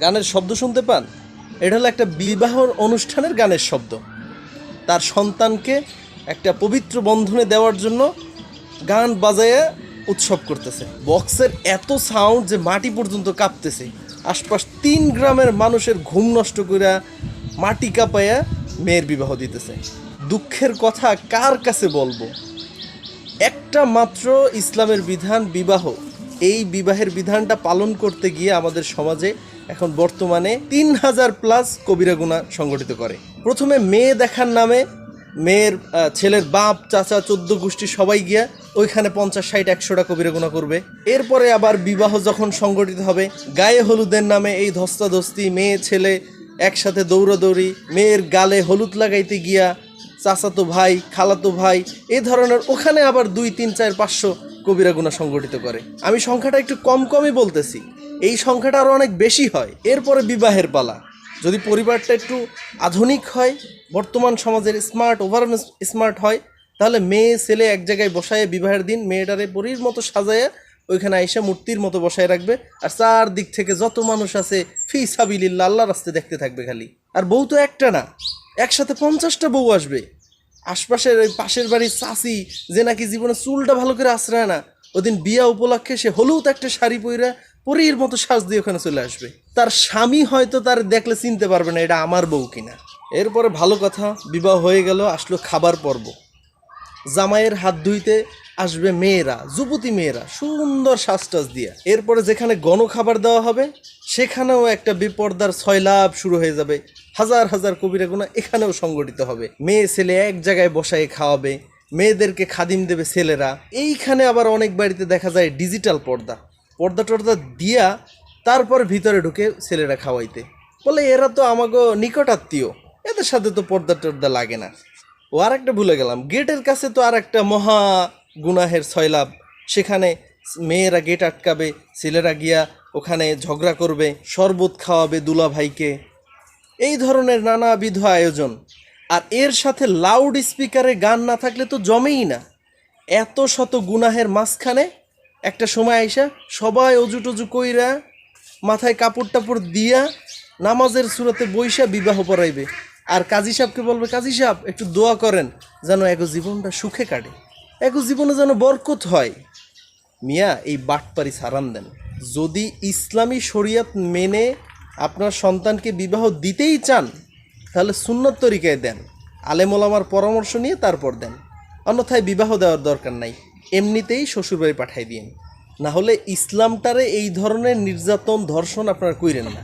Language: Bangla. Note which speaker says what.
Speaker 1: গানের শব্দ শুনতে পান? এটা হলো একটা বিবাহর অনুষ্ঠানের গানের শব্দ। তার সন্তানকে একটা পবিত্র বন্ধনে দেওয়ার জন্য গান বাজায়া উৎসব করতেছে। বক্সের এত সাউন্ড যে মাটি পর্যন্ত কাঁপতেছে। আশপাশ তিন গ্রামের মানুষের ঘুম নষ্ট করে মাটি কাঁপাইয়া মেয়ের বিবাহ দিতেছে। দুঃখের কথা কার কাছে বলব? একটা মাত্র ইসলামের বিধান বিবাহ। এই বিবাহের বিধানটা পালন করতে গিয়ে আমাদের সমাজে এখন বর্তমানে তিন হাজার প্লাস কবিরা গুণা সংগঠিত করে। প্রথমে মেয়ে দেখার নামে মেয়ের ছেলের বাপ, চাচা, চোদ্দ গোষ্ঠী সবাই গিয়া ওইখানে পঞ্চাশ, ষাট, একশোটা কবিরা গুণা করবে। এরপরে আবার বিবাহ যখন সংগঠিত হবে, গায়ে হলুদের নামে এই ধস্তাধস্তি, মেয়ে, ছেলে একসাথে দৌড়াদৌড়ি, মেয়ের গালে হলুদ লাগাইতে গিয়া চাচাতো ভাই, খালাতো ভাই এই ধরনের ওখানে আবার দুই, তিন, চার, পাঁচশো কবিরা গুণা সংগঠিত করে। আমি সংখ্যাটা একটু কম কমই বলতেছি। এই সংখ্যাটা আরও অনেক বেশি হয়। এরপরে বিবাহের পালা। যদি পরিবারটা একটু আধুনিক হয়, বর্তমান সমাজের স্মার্ট ওভার স্মার্ট হয়, তাহলে মেয়ে, ছেলে এক জায়গায় বসায় বিবাহের দিন মেয়েটারে পরীর মতো সাজায় ওইখানে আইসা মূর্তির মতো বসায় রাখবে। আর চার দিক থেকে যত মানুষ আছে, ফি সাবিলিল্লা আল্লাহ রাস্তে দেখতে থাকবে খালি। আর বউ তো একটা না। একসাথে পঞ্চাশটা বউ আসবে। আশপাশের ওই পাশের বাড়ির চাষি যে নাকি জীবনে চুলটা ভালো করে আশ্রয় না, ওদিন বিয়া উপলক্ষে সে হলুদ একটা শাড়ি পইরা পরীর মতো সাজ দিয়ে ওখানে চলে আসবে। তার স্বামী হয়তো তার দেখলে চিনতে পারবে না এটা আমার বউ কিনা। এরপরে ভালো কথা, বিবাহ হয়ে গেল, আসলো খাবার পর্ব। জামাইয়ের হাত ধুইতে আসবে মেয়েরা, যুবতী মেয়েরা, সুন্দর সাজটাজ দিয়া। এরপরে যেখানে গণ খাবার দেওয়া হবে, সেখানেও একটা বিপর্দার ছয়লাভ শুরু হয়ে যাবে। হাজার হাজার কবিরা গুণা এখানেও সংগঠিত হবে। মেয়ে ছেলে এক জায়গায় বসায় খাওয়াবে, মেয়েদেরকে খাদিম দেবে ছেলেরা। এইখানে আবার অনেক বাড়িতে দেখা যায় ডিজিটাল পর্দা। পর্দা টর্দা দিয়া তারপর ভিতরে ঢুকে ছেলেরা খাওয়াইতে। বলে এরা তো আমাকে নিকট আত্মীয়, এদের সাথে তো পর্দা টর্দা লাগে না। ও আর একটা ভুলে গেলাম, গেটের কাছে তো আর একটা মহা গুনাহের ছয়লাভ। সেখানে মেয়েরা গেট আটকাবে, ছেলেরা গিয়া ওখানে ঝগড়া করবে, শরবত খাওয়াবে দুলা ভাইকে এই ধরনের নানাবিধ আয়োজন। আর এর সাথে লাউড স্পিকারে গান না থাকলে তো জমেই না। এত শত গুনাহের মাঝখানে একটা সময় আইসা সবাই অজু টজু কইরা মাথায় কাপড় টাপড় দিয়া নামাজের সুরাতে বৈশা বিবাহ পড়াইবে। আর কাজী সাহেবকে বলবে, কাজী সাহেব, একটু দোয়া করেন যেন এক জীবনটা সুখে কাটে। এক জীবনে যেন বরকত হয়। মিয়া, এই বাটপারি সারান দেন। যদি ইসলামী শরিয়ত মেনে আপনার সন্তানকে বিবাহ দিতেই চান, তাহলে সুন্নত তরিকায় দেন। আলেমোলামার পরামর্শ নিয়ে তারপর দেন। অন্যথায় বিবাহ দেওয়ার দরকার নাই। এমনিতেই শ্বশুরবাড়ি পাঠাই দিন না হলে ইসলামটারে এই ধরনের নির্যাতন ধর্ষণ আপনার কইরেন না।